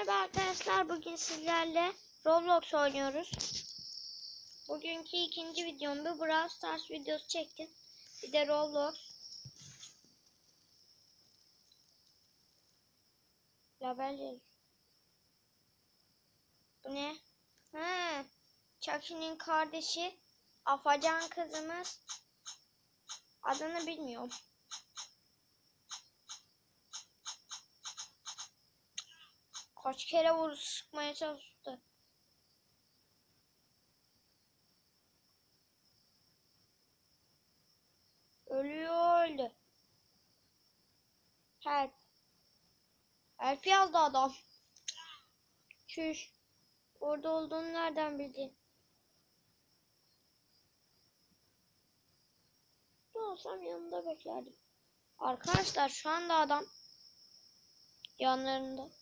Merhaba arkadaşlar. Bugün sizlerle Roblox oynuyoruz. Bugünkü ikinci videomda Brawl Stars videosu çektim. Bir de Roblox. Label Bu ne? Ha, Chucky'nin kardeşi Afacan kızımız. Adını bilmiyorum. Kaç kere vurdu sıkmaya çalıştı. Ölüyor öldü. Help. Help yazdı adam. Çüş. Orada olduğunu nereden bildin? Ne olsam yanında beklerdim. Arkadaşlar şu anda adam yanlarında.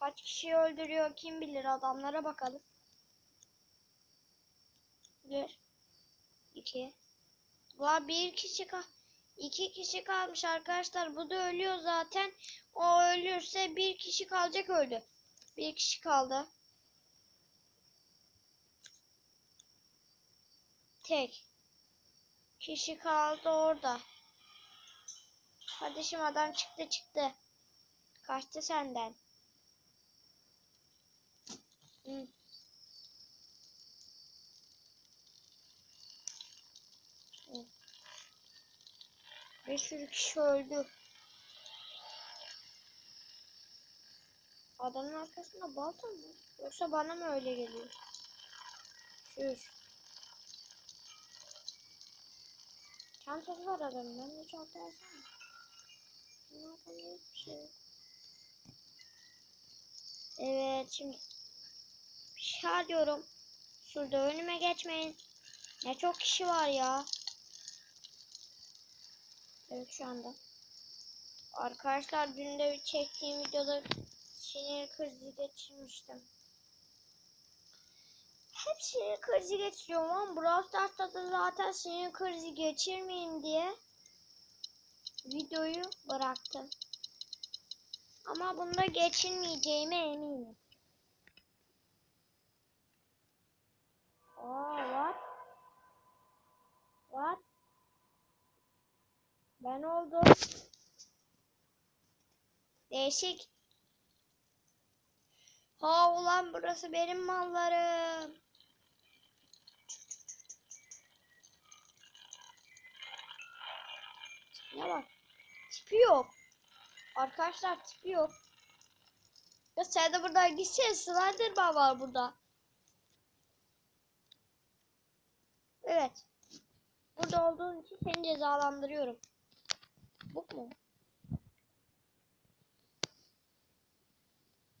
Kaç kişi öldürüyor kim bilir adamlara bakalım. Bir. iki. La bir kişi kal. iki kişi kalmış arkadaşlar. Bu da ölüyor zaten. O ölürse bir kişi kalacak öldü. Bir kişi kaldı. Tek. Kişi kaldı orada. Kardeşim adam çıktı çıktı. Kaçtı senden. Bir sürü kişi öldü. Adamın arkasında balta mı? Yoksa bana mı öyle geliyor? Şur. Çantası var adamın. Ben de çanta alsana. Bunun hakkında hiçbir şey yok. Evet şimdi Şa diyorum. Şurada önüme geçmeyin. Ne çok kişi var ya. Evet şu anda. Arkadaşlar dün de çektiğim videoda sinir krizi geçirmiştim. Hep sinir krizi geçiriyorum ama Brawl Stars'ta da zaten sinir krizi geçirmeyeyim diye videoyu bıraktım. Ama bunda geçirmeyeceğime eminim. Ben oldum. Değişik. Ha ulan burası benim mallarım. Ne bak. Tipi yok. Arkadaşlar tipi yok. Ya sen de buradan gitsene. Slenderman var burada. Evet. Burada olduğun için seni cezalandırıyorum. Bu mu?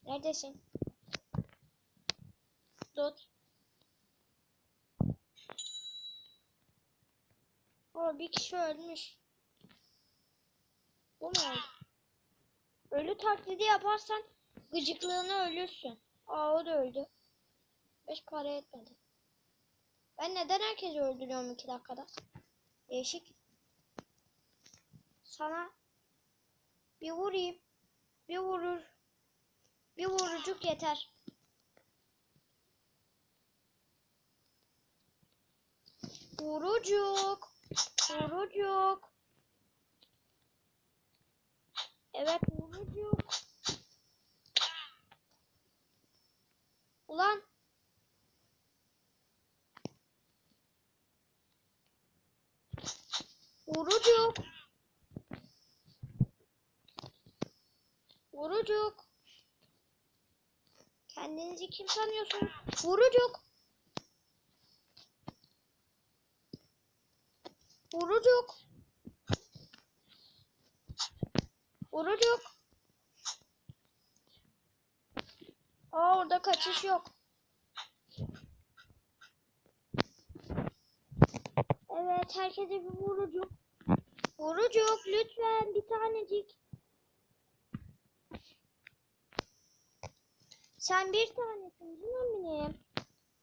Neredesin? Tut. O bir kişi ölmüş. Bu mu? Ölü taklidi yaparsan gıcıklığına ölürsün. Aa o da öldü. Beş para etmedi. Ben neden herkesi öldürüyorum iki dakikada? Değişik. Sana bir vurayım. Bir vurur. Bir vurucuk yeter. Vurucuk. Vurucuk. Evet vurucuk. Ulan Vurucuk. Vurucuk. Kendinizi kim sanıyorsun? Vurucuk. Vurucuk. Vurucuk. Aa orada kaçış yok. Evet herkese bir vurucuk. Vurucuk lütfen bir tanecik. Sen bir tanesin canım benim.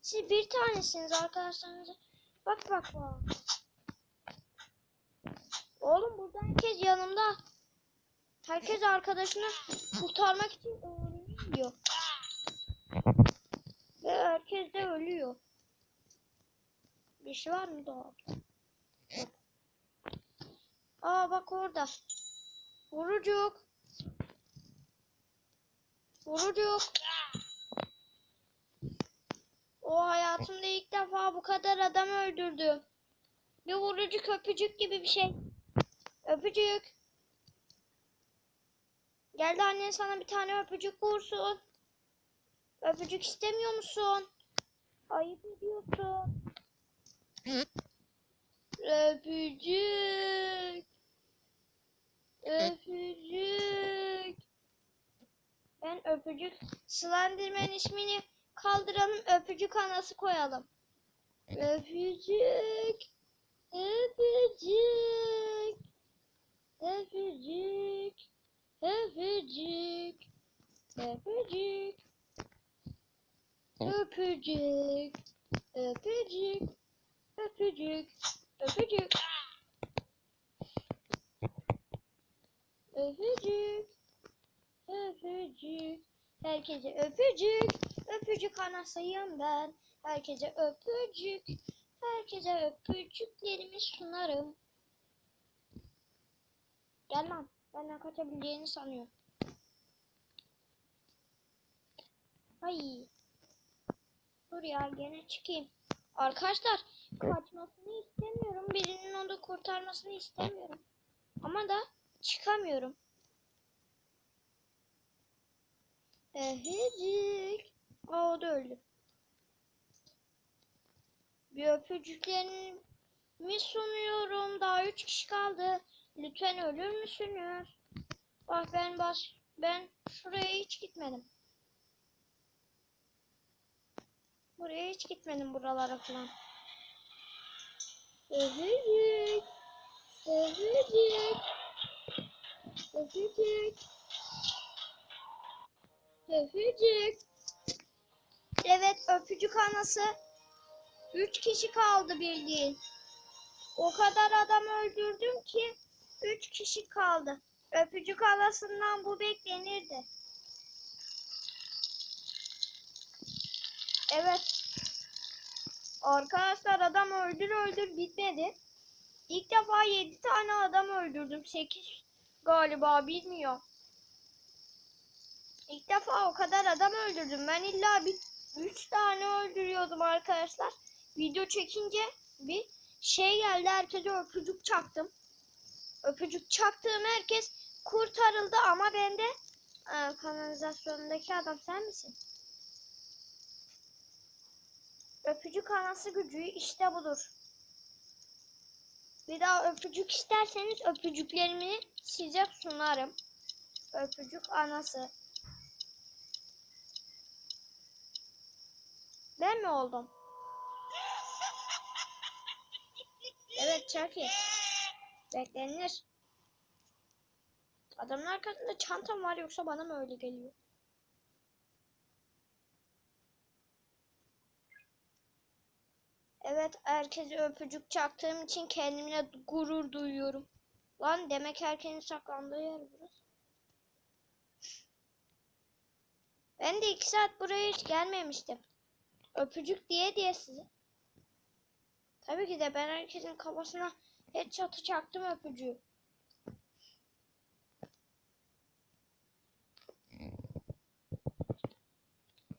Siz bir tanesiniz arkadaşlarınıza. Bak bak bak. Oğlum burada herkes yanımda. Herkes arkadaşını kurtarmak için gidiyor. Ve herkes de ölüyor. Bir şey var mı? Yok. Aa bak orada. Vurucuk. Vurucuk. O hayatımda ilk defa bu kadar adam öldürdüm. Bir vurucuk öpücük gibi bir şey. Öpücük. Geldi annen sana bir tane öpücük vursun. Öpücük istemiyor musun? Ayıp ediyorsun. Öpücük. Öpücük. Ben öpücük. Slenderman ismini kaldıralım. Öpücük anası koyalım. Öpücük. Öpücük. Öpücük. Öpücük. Öpücük. Öpücük. Öpücük. Öpücük. Öpücük. Öpücük. Öpücük. Herkese öpücük. Öpücük anasıyım ben. Herkese öpücük. Herkese öpücüklerimi sunarım. Gel lan. Benden kaçabileceğini sanıyor. Ay. Dur ya gene çıkayım. Arkadaşlar kaçmasını istemiyorum. Birinin onu kurtarmasını istemiyorum. Ama da çıkamıyorum. Öpücük. Aa o da öldü. Bir öpücüklerimi sunuyorum. Daha üç kişi kaldı. Lütfen ölür müsünüz? Bak ben bas ben şuraya hiç gitmedim. Buraya hiç gitmedim buralara falan. Öpücük. Öpücük. Öpücük. Öpücük. Evet öpücük anası. Üç kişi kaldı bildiğin. O kadar adam öldürdüm ki üç kişi kaldı. Öpücük anasından bu beklenirdi. Evet. Arkadaşlar adam öldür öldür bitmedi. İlk defa 7 tane adam öldürdüm. 8 galiba bilmiyor. İlk defa o kadar adam öldürdüm. Ben illa bir 3 tane öldürüyordum arkadaşlar. Video çekince bir şey geldi. Herkese öpücük çaktım. Öpücük çaktığım herkes kurtarıldı ama ben de Aa, kanalizasyondaki adam sen misin? Öpücük anası gücü işte budur. Bir daha öpücük isterseniz öpücüklerimi size sunarım. Öpücük anası. Ben mi oldum? Evet Chucky. Beklenir. Adamın arkasında çantam var yoksa bana mı öyle geliyor? Evet herkese öpücük çaktığım için kendimle gurur duyuyorum. Lan demek herkesin saklandığı yer burası. Ben de iki saat buraya hiç gelmemiştim. Öpücük diye diye size. Tabii ki de ben herkesin kafasına headshot'ı çaktım öpücüğü.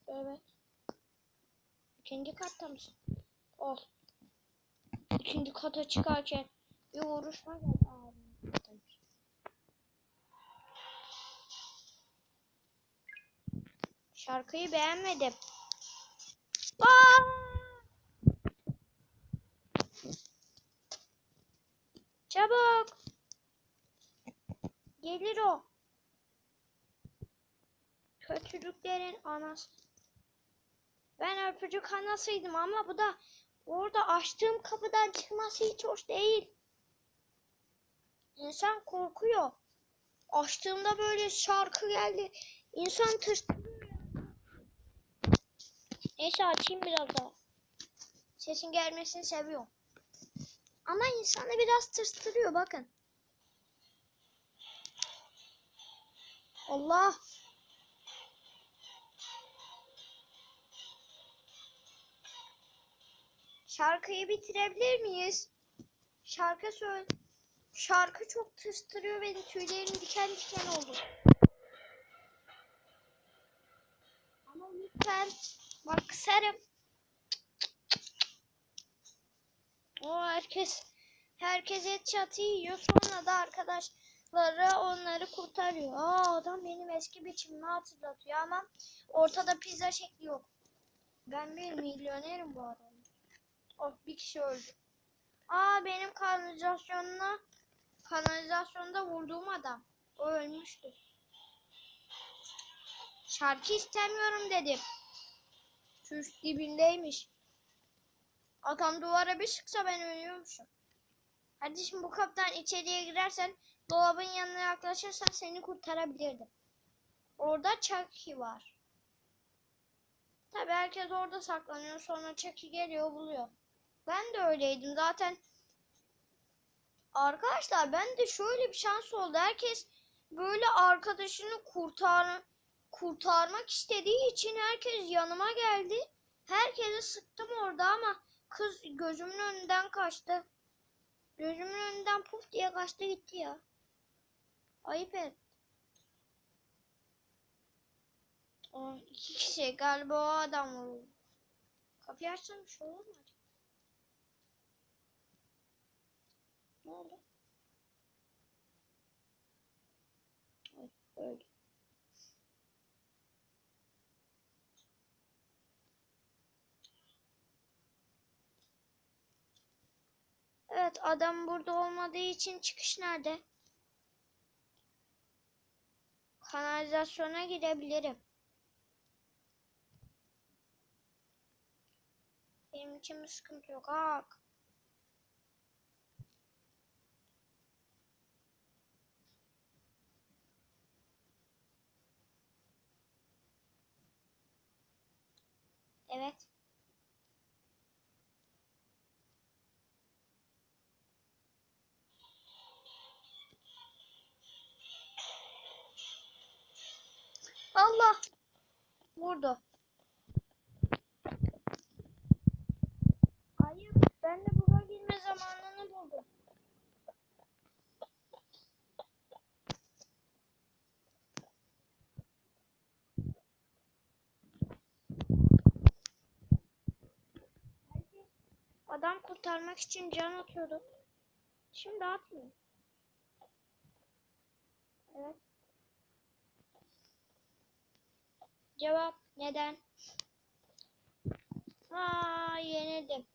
Evet. İkinci katta mısın? Ol. İkinci kata çıkarken bir vuruşma geldi. Şarkıyı beğenmedim. O. Kötülüklerin anası. Ben öpücük anasıydım ama bu da orada açtığım kapıdan çıkması hiç hoş değil. İnsan korkuyor. Açtığımda böyle şarkı geldi. İnsan tırstırıyor. Neyse açayım biraz daha. Sesin gelmesini seviyorum. Ama insanı biraz tırstırıyor bakın. Allah. Şarkıyı bitirebilir miyiz? Şarkı söyle. Şarkı çok tırstırıyor beni. Tüylerim diken diken oldu. Ama lütfen bak kısarım. O herkes herkes et çatı yiyor. Sonra da arkadaş arkadaşları onları kurtarıyor. Aa adam benim eski biçimimi hatırlatıyor ama ortada pizza şekli yok. Ben bir milyonerim bu arada. Oh bir kişi öldü. Aa benim kanalizasyonuna kanalizasyonda vurduğum adam. O ölmüştü. Şarkı istemiyorum dedim. Çüş dibindeymiş. Adam duvara bir sıksa ben ölüyormuşum. Hadi şimdi bu kapıdan içeriye girersen dolabın yanına yaklaşırsan seni kurtarabilirdim. Orada Chucky var. Tabi herkes orada saklanıyor sonra Chucky geliyor buluyor. Ben de öyleydim zaten. Arkadaşlar ben de şöyle bir şans oldu. Herkes böyle arkadaşını kurtar kurtarmak istediği için herkes yanıma geldi. Herkese sıktım orada ama kız gözümün önünden kaçtı. Gözümün önünden puf diye kaçtı gitti ya. Ayıp et. O iki kişi galiba o adam vurdu. Kapıyı açsam bir şey olur mu acaba? Ne oldu? Ay, öldü. Evet adam burada olmadığı için çıkış nerede? Kanalizasyona gidebilirim. Benim için bir sıkıntı yok. Aa, Evet. Allah. Vurdu. Hayır, ben de buga girme zamanını buldum. Adam kurtarmak için can atıyordu. Şimdi atmıyor. Evet. Cevap neden? Aa yenildim.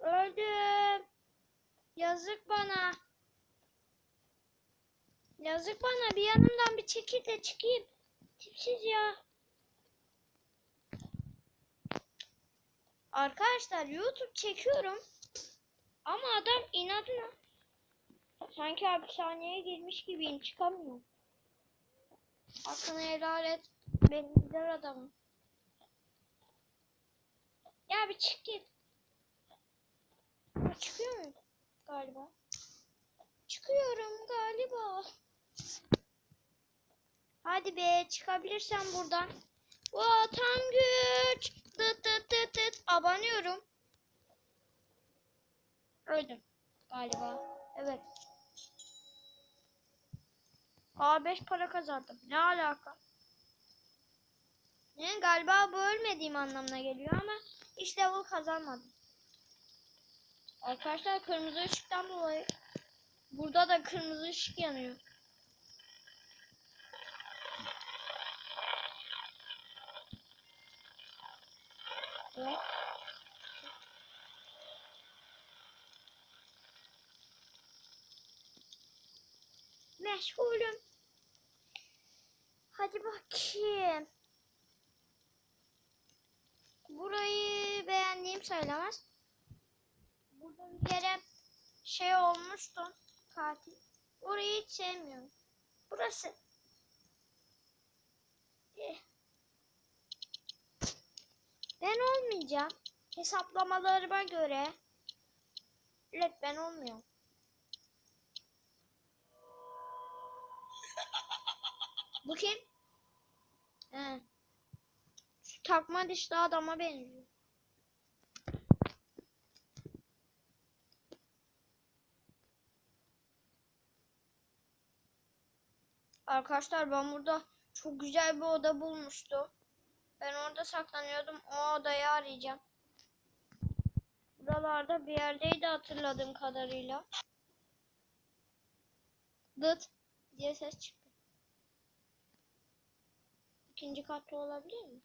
Öldüm. Yazık bana. Yazık bana. Bir yanımdan bir çekil de çıkayım. Tipsiz ya. Arkadaşlar YouTube çekiyorum. Ama adam inadına. Sanki hapishaneye girmiş gibiyim. Çıkamıyorum. Hakkını helal et. Benim güzel adamım. Ya bir çık git. Ha, çıkıyor muyum? Galiba. Çıkıyorum galiba. Hadi be çıkabilirsem buradan. Vatan güç. Tıt tıt tıt tıt. Abanıyorum. Öldüm. Galiba. Evet. A5 para kazandım. Ne alaka? Ne galiba bu ölmediğim anlamına geliyor ama hiç level kazanmadım. Arkadaşlar kırmızı ışıktan dolayı burada da kırmızı ışık yanıyor. Evet. Meşgulüm. Hadi bakayım. Burayı beğendiğim söylemez. Burada bir kere şey olmuştu. Katil. Orayı hiç sevmiyorum. Burası. Eh. Ben olmayacağım. Hesaplamalarıma göre. Evet ben olmuyorum. Bu kim? He. Şu takma dişli adama benziyor. Arkadaşlar ben burada çok güzel bir oda bulmuştum. Ben orada saklanıyordum. O odayı arayacağım. Buralarda bir yerdeydi hatırladığım kadarıyla. Dıt diye ses çıktı. İkinci katta olabilir mi?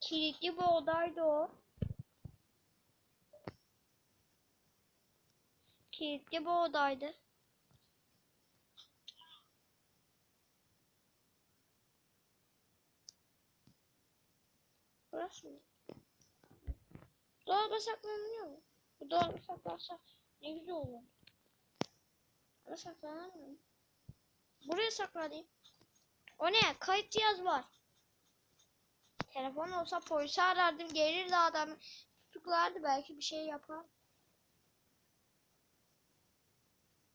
Kilitli bir odaydı o. Kilitli bir odaydı. Burası mı? Dolaba saklanıyor mu? Bu dolaba saklansa ne güzel olur. Buraya saklanamıyor mu? Buraya saklayayım. O ne? Kayıt cihaz var. Telefon olsa polisi arardım. Gelirdi adam. Tutuklardı belki bir şey yapar.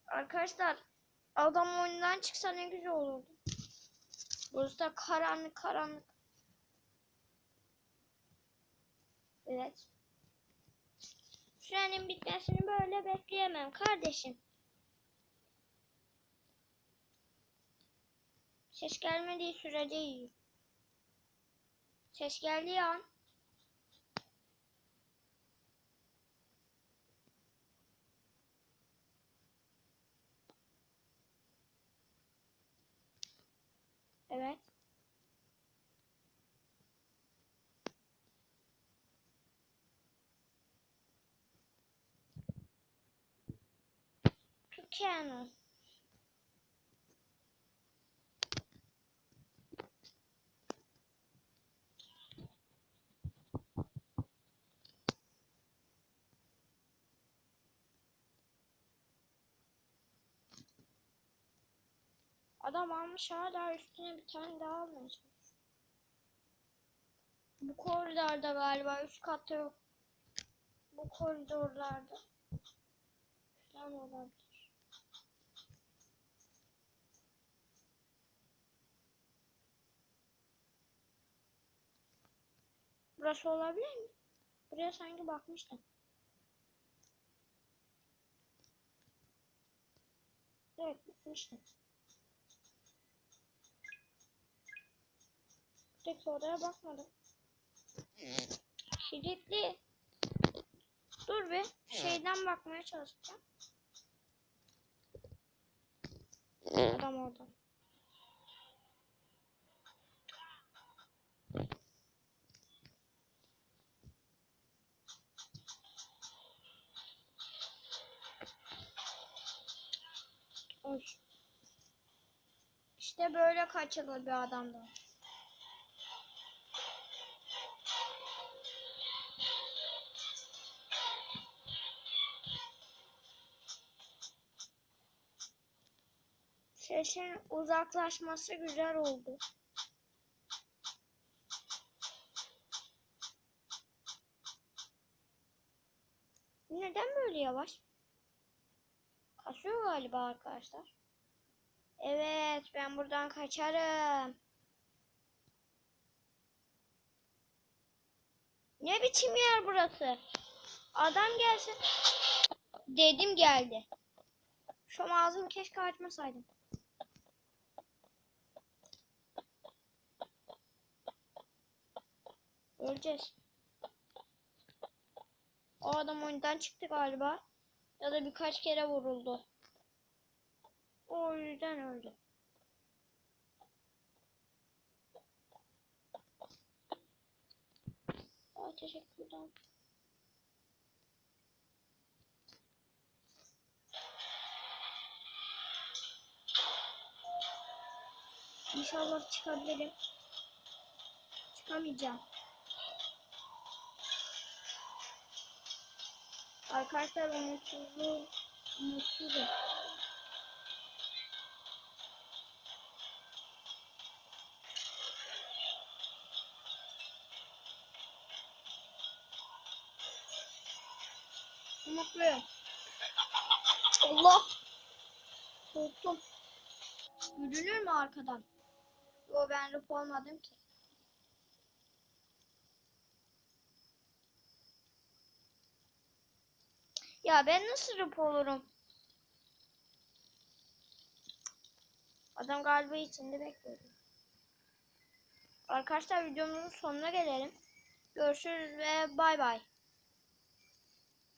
Arkadaşlar adam oyundan çıksa ne güzel olurdu. Burası da karanlık karanlık. Evet. Sürenin bitmesini böyle bekleyemem kardeşim. Ses gelmediği sürece iyi. Ses geldiği an Evet. Tükenu. Adam almış hala üstüne bir tane daha çalışıyor. Bu koridorda galiba üst katta yok. Bu koridorlarda. Falan olabilir. Burası olabilir mi? Buraya sanki bakmıştım. Evet gitmiştim. Tek odaya bakmadım. Kilitli. Dur bir şeyden bakmaya çalışacağım. Adam orada. Oy. İşte böyle kaçılır bir adamdan. Sesin uzaklaşması güzel oldu. Neden böyle yavaş? Kasıyor galiba arkadaşlar. Evet ben buradan kaçarım. Ne biçim yer burası? Adam gelsin. Dedim geldi. Şu ağzımı keşke açmasaydım. Öleceğiz. O adam oyundan çıktı galiba. Ya da birkaç kere vuruldu. O yüzden öldü. Aa, teşekkürler. İnşallah çıkabilirim. Çıkamayacağım. Arkadaşlar umutsuzluğum, umutsuzum. Umutluyum. Allah! Korktum. Yürünür mü arkadan? Yo ben rıp olmadım ki. Ya ben nasıl rap olurum? Adam galiba içinde bekliyordu. Arkadaşlar videomuzun sonuna gelelim. Görüşürüz ve bay bay.